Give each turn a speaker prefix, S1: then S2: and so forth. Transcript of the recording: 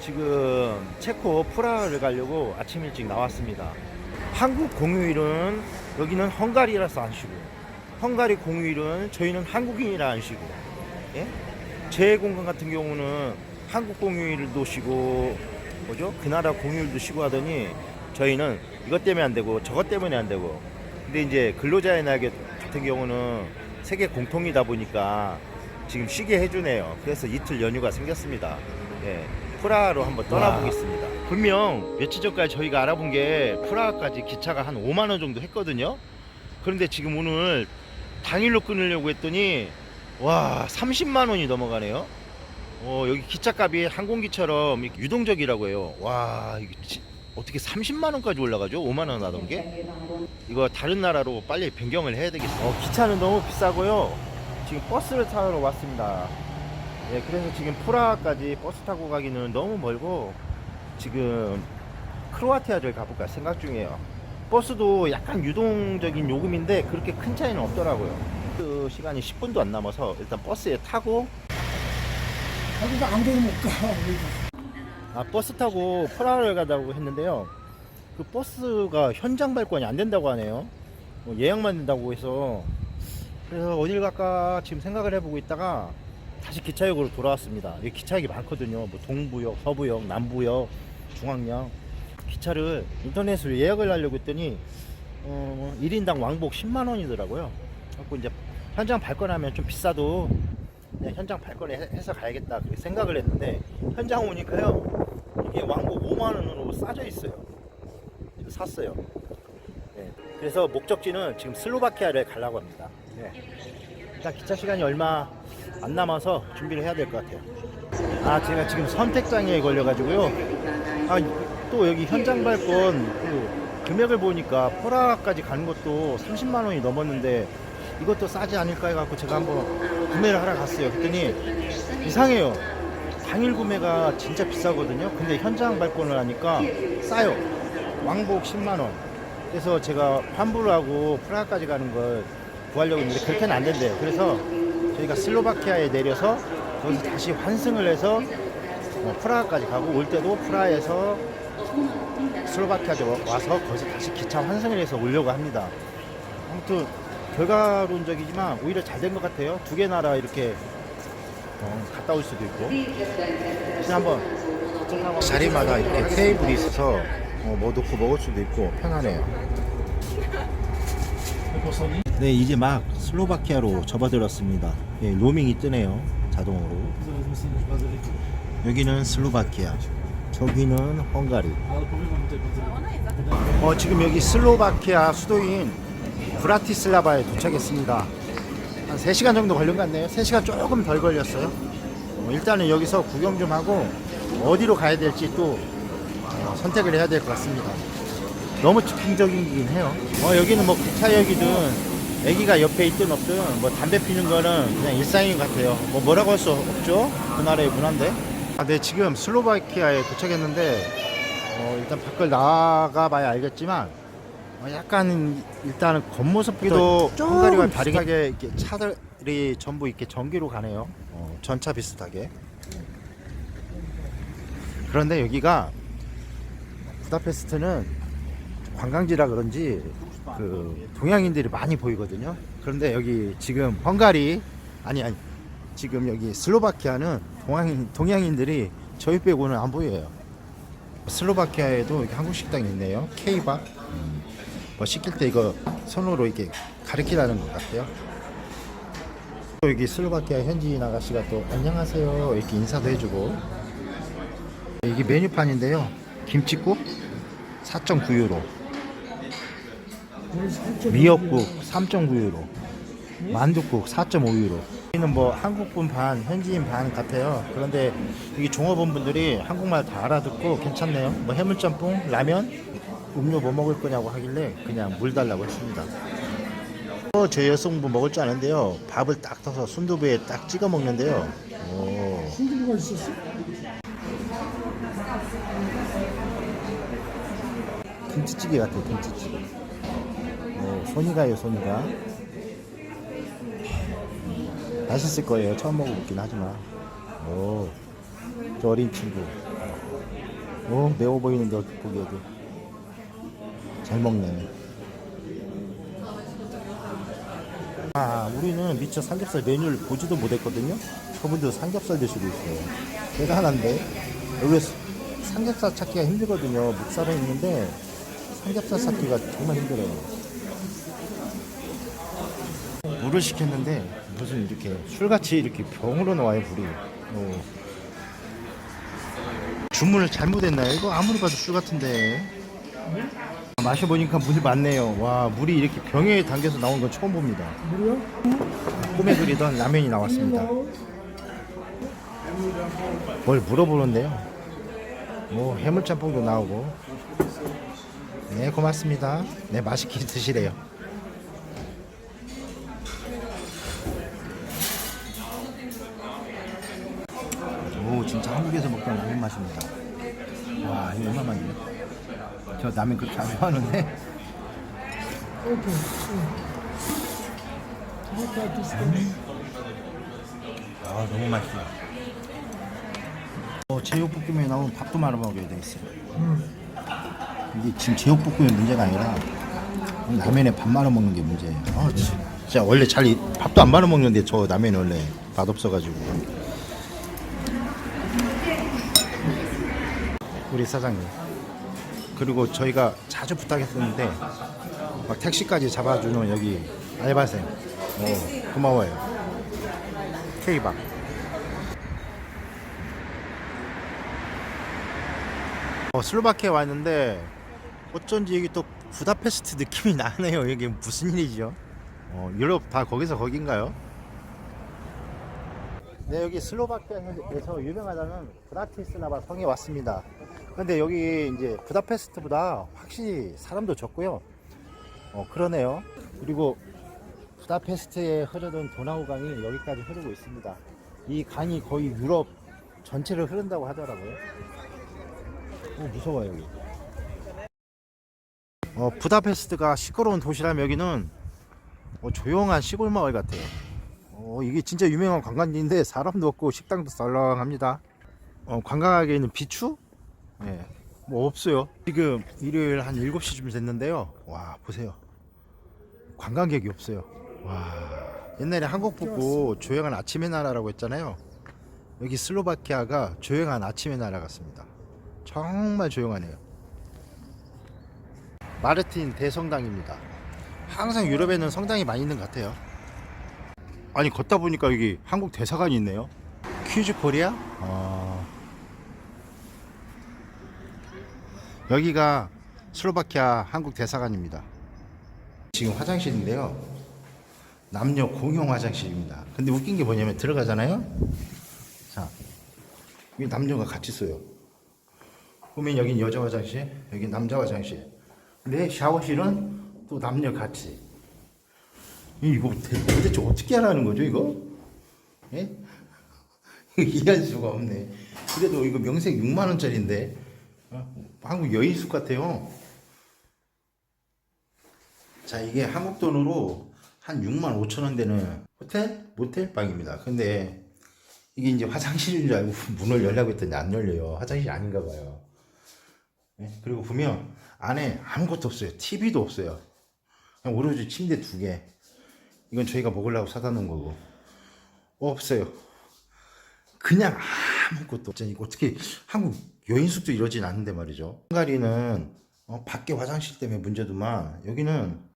S1: 지금 체코 프라하를 가려고 아침 일찍 나왔습니다. 한국 공휴일은 여기는 헝가리라서 안 쉬고 헝가리 공휴일은 저희는 한국인이라 안 쉬고 예? 제 공간 같은 경우는 한국 공휴일도 쉬고 뭐죠? 그 나라 공휴일도 쉬고 하더니 저희는 이것 때문에 안 되고 저것 때문에 안 되고 근데 이제 근로자의 날 같은 경우는 세계 공통이다 보니까 지금 쉬게 해주네요. 그래서 이틀 연휴가 생겼습니다. 예, 프라하로 한번 떠나보겠습니다. 분명 며칠 전까지 저희가 알아본 게 프라하까지 기차가 한 5만 원 정도 했거든요. 그런데 지금 오늘 당일로 끊으려고 했더니 와 30만 원이 넘어가네요. 어, 여기 기차값이 항공기처럼 유동적이라고 해요. 와 이게 지- 어떻게 30만 원까지 올라가죠? 5만 원 하던 게? 이거 다른 나라로 빨리 변경을 해야 되겠어. 어, 기차는 너무 비싸고요. 지금 버스를 타러 왔습니다. 예, 그래서 지금 프라하까지 버스 타고 가기는 너무 멀고 지금 크로아티아를 가볼까 생각 중이에요. 버스도 약간 유동적인 요금인데 그렇게 큰 차이는 없더라고요. 그 시간이 10분도 안 남아서 일단 버스에 타고
S2: 거기서 아무데나 못 가.
S1: 아 버스 타고 프라하를 가자고 했는데요. 그 버스가 현장 발권이 안 된다고 하네요. 뭐 예약만 된다고 해서 그래서 어딜 갈까 지금 생각을 해보고 있다가 다시 기차역으로 돌아왔습니다. 여기 기차역이 많거든요. 뭐 동부역, 서부역, 남부역, 중앙역 기차를 인터넷으로 예약을 하려고 했더니 어, 1인당 왕복 10만 원이더라고요. 그래서 이제 현장 발권하면 좀 비싸도 그냥 현장 발권을 해- 해서 가야겠다 그렇게 생각을 했는데 현장 오니까요 이게 왕복 5만 원으로 싸져 있어요. 샀어요. 네, 그래서 목적지는 지금 슬로바키아를 가려고 합니다. 네. 일단 기차 시간이 얼마 안 남아서 준비를 해야 될 것 같아요. 아 제가 지금 선택장애에 걸려가지고요. 아 또 여기 현장 발권 그 금액을 보니까 포라까지 가는 것도 30만 원이 넘었는데 이것도 싸지 않을까 해갖고 제가 한번 구매를 하러 갔어요. 그랬더니 이상해요. 당일 구매가 진짜 비싸거든요. 근데 현장 발권을 하니까 싸요. 왕복 10만 원. 그래서 제가 환불을 하고 프라하까지 가는 걸 구하려고 했는데 그렇게는 안 된대요. 그래서 저희가 슬로바키아에 내려서 거기서 다시 환승을 해서 어, 프라하까지 가고 올 때도 프라하에서 슬로바키아에 와서 거기서 다시 기차 환승을 해서 오려고 합니다. 아무튼 결과론적이지만 오히려 잘 된 것 같아요. 두 개 나라 이렇게 어, 갔다 올 수도 있고. 그냥 한번 자리마다 이렇게 테이블이 있어서 어, 뭐 놓고 먹을 수도 있고 편하네요. 네, 이제 막 슬로바키아로 접어들었습니다. 예, 로밍이 뜨네요. 자동으로. 여기는 슬로바키아. 저기는 헝가리. 어, 지금 여기 슬로바키아 수도인 브라티슬라바에 도착했습니다. 한 3시간 정도 걸린 것 같네요. 3시간 조금 덜 걸렸어요. 어, 일단은 여기서 구경 좀 하고 어디로 가야 될지 또 어, 선택을 해야 될 것 같습니다. 너무 즉흥적이긴 해요. 어, 여기는 뭐 기차역이든 애기가 옆에 있든 없든 뭐 담배 피는 거는 그냥 일상인 것 같아요. 뭐 뭐라고 할 수 없죠. 그 나라의 문화인데. 아, 네, 지금 슬로바키아에 도착했는데 어, 일단 밖을 나가 봐야 알겠지만 어, 약간 일단은 겉모습부터
S2: 좀
S1: 헝가리와 다르게 이렇게 차들이 전부 이렇게 전기로 가네요. 어, 전차 비슷하게. 그런데 여기가 부다페스트는 관광지라 그런지 그 동양인들이 많이 보이거든요. 그런데 여기 지금 헝가리 아니 아니 지금 여기 슬로바키아는 동양인 동양인들이 저희 빼고는 안 보여요. 슬로바키아에도 한국 식당이 있네요. 케이밥. 음, 뭐 시킬 때 이거 손으로 이렇게 가르치라는 것 같아요. 또 여기 슬로바키아 현지인 아가씨가 또 안녕하세요 이렇게 인사도 해주고 이게 메뉴판인데요. 김치국 4.9유로, 미역국 3.9유로, 만두국 4.5유로. 여기는 뭐 한국분 반, 현지인 반 같아요. 그런데 여기 종업원 분들이 한국말 다 알아듣고 괜찮네요. 뭐 해물짬뽕, 라면, 음료 뭐 먹을 거냐고 하길래 그냥 물 달라고 했습니다. 어, 저 여성분 먹을 줄 아는데요. 밥을 딱 떠서 순두부에 딱 찍어 먹는데요. 오.
S2: 순두부가 있었어?
S1: 김치찌개 같아요 김치찌개 어, 손이 가요 손이 가 맛있을 거예요 처음 먹어보긴 하지만 오, 저 어린 친구 어 매워 보이는데 보기에도 잘 먹네. 아 우리는 미처 삼겹살 메뉴를 보지도 못했거든요. 저분들 삼겹살 드시고 있어요. 대단한데 여기 삼겹살 찾기가 힘들거든요. 묵살은 있는데 삼겹살 찾기가 정말 힘들어요. 물을 시켰는데 무슨 이렇게 술같이 이렇게 병으로 나와요 물이. 어. 주문을 잘못했나요? 이거 아무리 봐도 술 같은데. 마셔보니까 물이 많네요. 와 물이 이렇게 병에 담겨서 나온 건 처음 봅니다.
S2: 물이요?
S1: 꿈에 그리던 라면이 나왔습니다. 뭘 물어보는데요. 뭐 해물짬뽕도 나오고. 네 고맙습니다. 네 맛있게 드시래요. 진짜 한국에서 먹던 라면 맛입니다. 와 이거 얼마만이에요? 저 라면 그렇게 안 좋아하는데
S2: 오케이.
S1: 아 너무 맛있어요. 어, 제육볶음에 나온 밥도 말아 먹어야 되겠어요. 이게 지금 제육볶음이 문제가 아니라 라면에 밥 말아 먹는 게 문제예요. 아, 진- 진짜 원래 잘 이- 밥도 안 말아 먹는데 저 라면 원래 맛 없어가지고. 우리 사장님. 그리고 저희가 자주 부탁했었는데 막 택시까지 잡아주는 여기 알바생. 어, 고마워요. K박. 어, 슬로바키아 왔는데 어쩐지 여기 또 부다페스트 느낌이 나네요. 이게 무슨 일이죠? 어, 유럽 다 거기서 거긴가요? 네, 여기 슬로바키아에서 유명하다는 브라티스라바 성에 왔습니다. 근데 여기 이제 부다페스트보다 확실히 사람도 적고요. 어, 그러네요. 그리고 부다페스트에 흐르던 도나우 강이 여기까지 흐르고 있습니다. 이 강이 거의 유럽 전체를 흐른다고 하더라고요. 오, 무서워요, 여기. 어, 부다페스트가 시끄러운 도시라면 여기는 어, 조용한 시골 마을 같아요. 어, 이게 진짜 유명한 관광지인데 사람도 없고 식당도 썰렁합니다. 어, 관광하게 있는 비추? 예. 뭐 없어요. 지금 일요일 한 7시쯤 됐는데요. 와, 보세요. 관광객이 없어요. 와. 옛날에 한국 보고 조용한 아침의 나라라고 했잖아요. 여기 슬로바키아가 조용한 아침의 나라 같습니다. 정말 조용하네요. 마르틴 대성당입니다. 항상 유럽에는 성당이 많이 있는 것 같아요. 아니 걷다 보니까 여기 한국 대사관이 있네요. 퀴즈 코리아? 어... 여기가 슬로바키아 한국 대사관입니다. 지금 화장실인데요. 남녀 공용 화장실입니다. 근데 웃긴 게 뭐냐면 들어가잖아요. 자, 여기 남녀가 같이 써요. 보면 여긴 여자 화장실, 여기 남자 화장실. 근데 샤워실은 또 남녀 같이. 이거 대- 도대체 어떻게 하라는 거죠, 이거? 예? 이해할 수가 없네. 그래도 이거 명색 6만 원짜리인데 어? 한국 여인숙 같아요. 자, 이게 한국 돈으로 한 6만 5천 원 되는 호텔? 모텔 방입니다. 근데 이게 이제 화장실인 줄 알고 문을 열려고 했더니 안 열려요. 화장실이 아닌가 봐요. 네, 그리고 보면 안에 아무것도 없어요. TV도 없어요. 그냥 오로지 침대 두 개. 이건 저희가 먹으려고 사다 놓은 거고. 없어요. 그냥 아무것도 없잖아. 이거 어떻게 한국 여인숙도 이러진 않는데 말이죠. 헝가리는 어, 밖에 화장실 때문에 문제도만 여기는